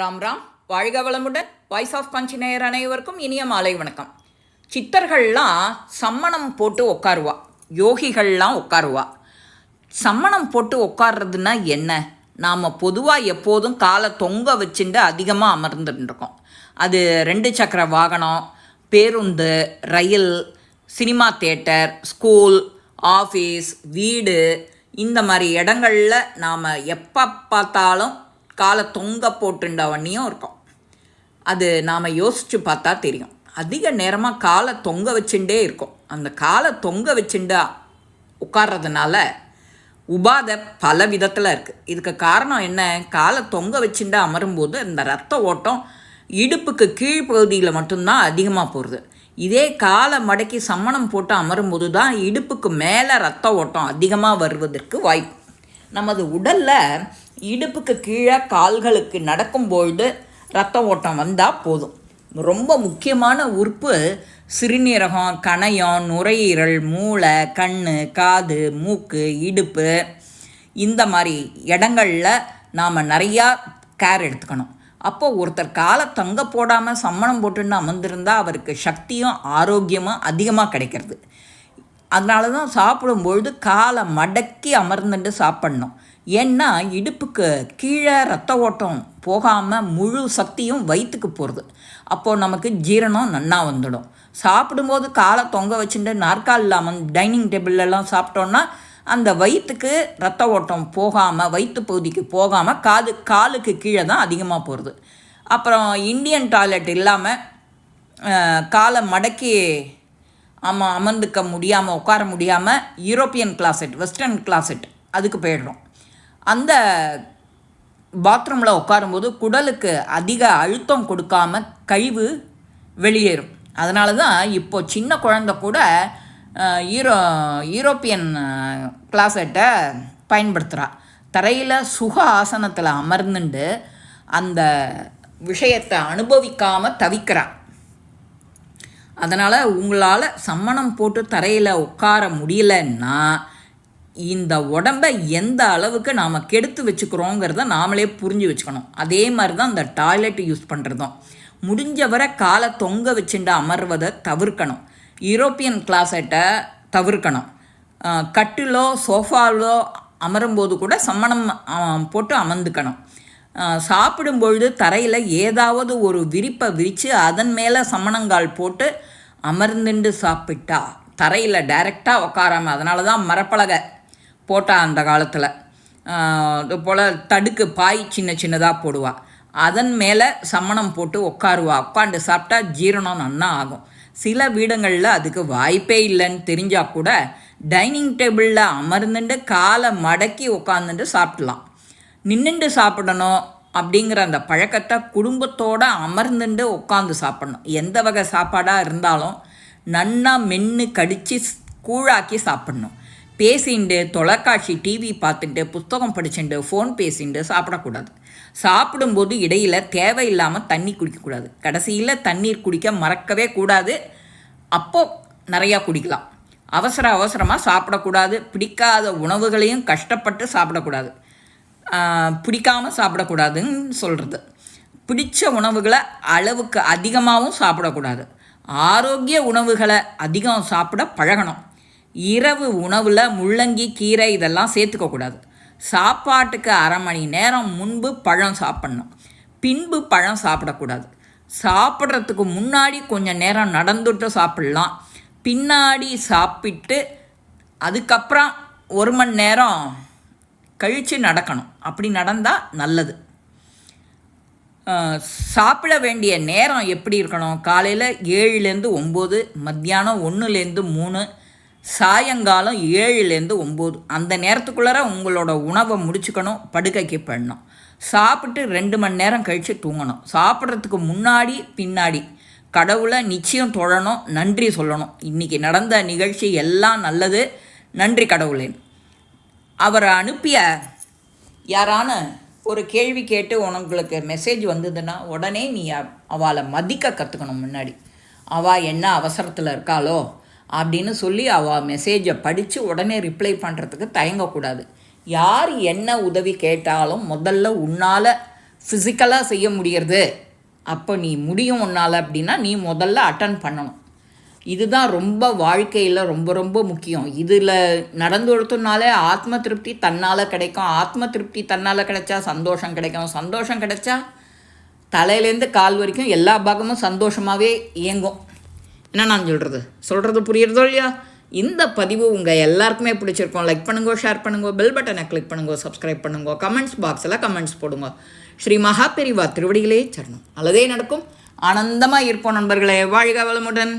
ராம் ராம் வாழ்க வளமுடன் voice of கஞ்சினேயர் அனைவருக்கும் இனிய மாலை வணக்கம். சித்தர்கள்லாம் சம்மணம் போட்டு உட்காருவா யோகிகள்லாம் உட்காருவா சம்மணம் போட்டு உட்கார்றதுன்னா என்ன? நாம் பொதுவாக எப்போதும் காலை தொங்க வச்சுட்டு அதிகமாக அமர்ந்துருக்கோம் அது ரெண்டு சக்கர வாகனம் பேருந்து ரயில் சினிமா தேட்டர் ஸ்கூல் ஆஃபீஸ் வீடு இந்த மாதிரி இடங்களில் நாம் எப்போ பார்த்தாலும் காலை தொங்க போட்டுண்டவண்ணியும் இருக்கும். அது நாம் யோசித்து பார்த்தா தெரியும். அதிக நேரமாக காலை தொங்க வச்சுட்டே இருக்கும். அந்த காலை தொங்க வச்சுண்டா உட்கார்றதுனால உபாதை பல விதத்தில் இருக்குது இதுக்கு காரணம் என்ன? காலை தொங்க வச்சுட்டு அமரும்போது அந்த ரத்த ஓட்டம் இடுப்புக்கு கீழ்ப்பகுதியில் மட்டும்தான் அதிகமாக போகிறது இதே காலை மடக்கி சம்மணம் போட்டு அமரும்போது தான் இடுப்புக்கு மேலே ரத்த ஓட்டம் அதிகமாக வருவதற்கு வாய்ப்பு. நமது உடலில் இடுப்புக்கு கீழே கால்களுக்கு நடக்கும்பொழுது ரத்த ஓட்டம் வந்தால் போதும். ரொம்ப முக்கியமான உறுப்பு சிறுநீரகம் கணையம் நுரையீரல் மூளை கண் காது மூக்கு இடுப்பு. இந்த மாதிரி இடங்களில் நாம் நிறையா கேர் எடுத்துக்கணும். அப்போது ஒருத்தர் காலை தங்க போடாமல் சம்மணம் போட்டுன்னு அமர்ந்திருந்தால் அவருக்கு சக்தியும் ஆரோக்கியமும் அதிகமாக கிடைக்கிறது. அதனால தான் சாப்பிடும்பொழுது காலை மடக்கி அமர்ந்துட்டு சாப்பிட்ணும். ஏன்னா இடுப்புக்கு கீழே ரத்த ஓட்டம் போகாமல் முழு சக்தியும் வயிற்றுக்கு போகிறது அப்போது நமக்கு ஜீரணம் நன்னா வந்துடும். சாப்பிடும்போது காலை தொங்க வச்சுட்டு நாற்கால் இல்லாமல் டைனிங் டேபிள்லலாம் சாப்பிட்டோன்னா அந்த வயிற்றுக்கு ரத்த ஓட்டம் போகாமல் வயிற்று பகுதிக்கு போகாமல் காது காலுக்கு கீழே தான் அதிகமாக போகிறது அப்புறம் இந்தியன் டாய்லெட் இல்லாமல் காலை மடக்கி ஆமாம் அமர்ந்துக்க முடியாமல் உட்கார முடியாமல் யூரோப்பியன் கிளாசெட் வெஸ்டர்ன் கிளாசெட் அதுக்கு போயிடுறோம். அந்த பாத்ரூமில் உட்காரும்போது குடலுக்கு அதிக அழுத்தம் கொடுக்காம கழிவு வெளியேறும். அதனால தான் இப்போது சின்ன குழந்த கூட ஈரோ யூரோப்பியன் கிளாசெட்டை பயன்படுத்துகிறா தரையில் சுக ஆசனத்தில் அமர்ந்துண்டு அந்த விஷயத்தை அனுபவிக்காமல் தவிக்கிறான் அதனால் உங்களால் சம்மணம் போட்டு தரையில் உட்கார முடியலன்னா இந்த உடம்பை எந்த அளவுக்கு நாம் கெடுத்து வச்சுக்கிறோங்கிறத நாமளே புரிஞ்சு வச்சுக்கணும். அதே மாதிரி தான் இந்த டாய்லெட் யூஸ் பண்ணுறதும் முடிஞ்சவரை காலை தொங்க வச்சுட்டு அமர்வதை தவிர்க்கணும். யூரோப்பியன் கிளாசெட்டை தவிர்க்கணும். கட்டிலோ சோஃபாலோ அமரும்போது கூட சம்மணம் போட்டு அமர்ந்துக்கணும். சாப்பிடும்பொழுது தரையில் ஏதாவது ஒரு விரிப்பை விரித்து அதன் மேலே சம்மணங்கால் போட்டு அமர்ந்துண்டு சாப்பிட்டா. தரையில் டைரெக்டாக உட்காராம அதனால தான் மரப்பலகை போட்டா அந்த காலத்தில். இது போல் தடுக்கு பாய் சின்ன சின்னதாக போடுவா. அதன் மேலே சம்மணம் போட்டு உட்காருவா உட்காந்து சாப்பிட்டா ஜீரணம் நன்னா ஆகும். சில வீடுங்களில் அதுக்கு வாய்ப்பே இல்லைன்னு தெரிஞ்சால் கூட டைனிங் டேபிளில் அமர்ந்துட்டு காலை மடக்கி உட்காந்துட்டு சாப்பிட்லாம். நின்றுண்டு சாப்பிடணும் அப்படிங்கிற அந்த பழக்கத்தை குடும்பத்தோடு அமர்ந்துண்டு உட்காந்து சாப்பிடணும். எந்த வகை சாப்பாடாக இருந்தாலும் நன்னா மென்று கடித்து கூழாக்கி சாப்பிடணும். பேசிண்டு தொலைக்காட்சி டிவி பார்த்துட்டு புத்தகம் படிச்சுட்டு ஃபோன் பேசிட்டு சாப்பிடக்கூடாது. சாப்பிடும்போது இடையில் தேவையில்லாமல் தண்ணி குடிக்கக்கூடாது. கடைசியில் தண்ணீர் குடிக்க மறக்கவே கூடாது. அப்போது நிறையா குடிக்கலாம். அவசர அவசரமாக சாப்பிடக்கூடாது. பிடிக்காத உணவுகளையும் கஷ்டப்பட்டு சாப்பிடக்கூடாது. பிடிக்காமல் சாப்பிடக்கூடாதுன்னு சொல்கிறது பிடிச்ச உணவுகளை அளவுக்கு அதிகமாகவும் சாப்பிடக்கூடாது. ஆரோக்கிய உணவுகளை அதிகம் சாப்பிட பழகணும். இரவு உணவில் முள்ளங்கி கீரை இதெல்லாம் சேர்த்துக்கக்கூடாது. சாப்பாட்டுக்கு அரை மணி நேரம் முன்பு பழம் சாப்பிட்ணும். பின்பு பழம் சாப்பிடக்கூடாது. சாப்பிட்றதுக்கு முன்னாடி கொஞ்சம் நேரம் நடந்துட்டு சாப்பிட்லாம். பின்னாடி சாப்பிட்டு அதுக்கப்புறம் ஒரு மணி நேரம் கழித்து நடக்கணும். அப்படி நடந்தால் நல்லது. சாப்பிட வேண்டிய நேரம் எப்படி இருக்கணும்? காலையில் ஏழுலேருந்து ஒம்பது மத்தியானம் ஒன்றுலேருந்து மூணு சாயங்காலம் ஏழுலேருந்து ஒம்பது. அந்த நேரத்துக்குள்ளார உங்களோட உணவை முடிச்சுக்கணும் படுக்கைக்கு பண்ணணும். சாப்பிட்டு ரெண்டு மணி நேரம் கழித்து தூங்கணும். சாப்பிட்றதுக்கு முன்னாடி பின்னாடி கடவுளை நிச்சயம் தொழணும் நன்றி சொல்லணும். இன்றைக்கி நடந்த நிகழ்ச்சி எல்லாம் நல்லது. நன்றி கடவுளேன் அவரை அனுப்பிய யாரான ஒரு கேள்வி கேட்டு உனங்களுக்கு மெசேஜ் வந்ததுன்னா உடனே நீ அவளை மதிக்க கற்றுக்கணும் முன்னாடி. அவள் என்ன அவசரத்தில் இருக்காளோ அப்படின்னு சொல்லி அவள் மெசேஜை படித்து உடனே ரிப்ளை பண்ணுறதுக்கு தயங்கக்கூடாது. யார் என்ன உதவி கேட்டாலும் முதல்ல உன்னால் ஃபிசிக்கலாக செய்ய முடியறது. அப்போ நீ முடியும் உன்னால் அப்படின்னா நீ முதல்ல அட்டன் பண்ணணும். இதுதான் ரொம்ப வாழ்க்கையில் ரொம்ப ரொம்ப முக்கியம். இதில் நடந்து கொடுத்தனாலே ஆத்ம திருப்தி தன்னால் கிடைக்கும். ஆத்ம திருப்தி தன்னால் கிடைச்சா சந்தோஷம் கிடைக்கும். சந்தோஷம் கிடைச்சா தலையிலேருந்து கால் வரைக்கும் எல்லா பாகமும் சந்தோஷமாகவே இயங்கும். என்ன நான் சொல்கிறது சொல்கிறது புரியுறதோ இல்லையா? இந்த பதிவு உங்கள் எல்லாருக்குமே பிடிச்சிருக்கோம். லைக் பண்ணுங்க ஷேர் பண்ணுங்க பெல் பட்டனை கிளிக் பண்ணுங்க சப்ஸ்கிரைப் பண்ணுங்க கமெண்ட்ஸ் பாக்ஸில் கமெண்ட்ஸ் போடுங்க. ஸ்ரீ மகா பெரிவா திருவடிகளே சரணம். அல்லதே நடக்கும். ஆனந்தமாக இருப்போம் நண்பர்களே. வாழ்க வளமுடன்.